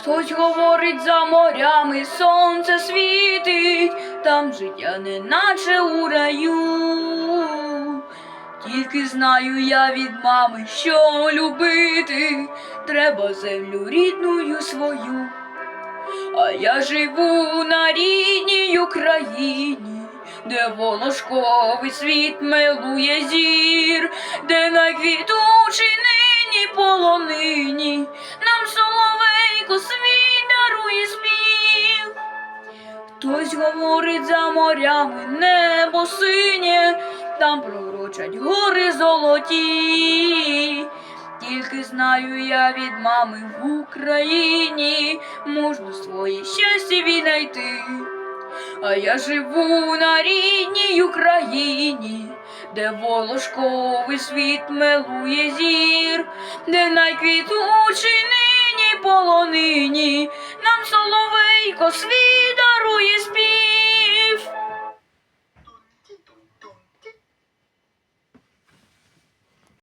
Хтось говорить за морями, сонце світить, там життя не наче у раю. Тільки знаю я від мами, що любити треба землю рідною свою. А я живу на рідній Україні, де волошковий світ милує зір, де найквітучий нині полонині, Хтось говорить за морями небо синє, там пророчать гори золоті. Тільки знаю я від мами в Україні можна своє щастя віднайти. А я живу на рідній Україні, де волошковий світ милує зір, де найквітучий нині полонині, нам соловейко 바로 예수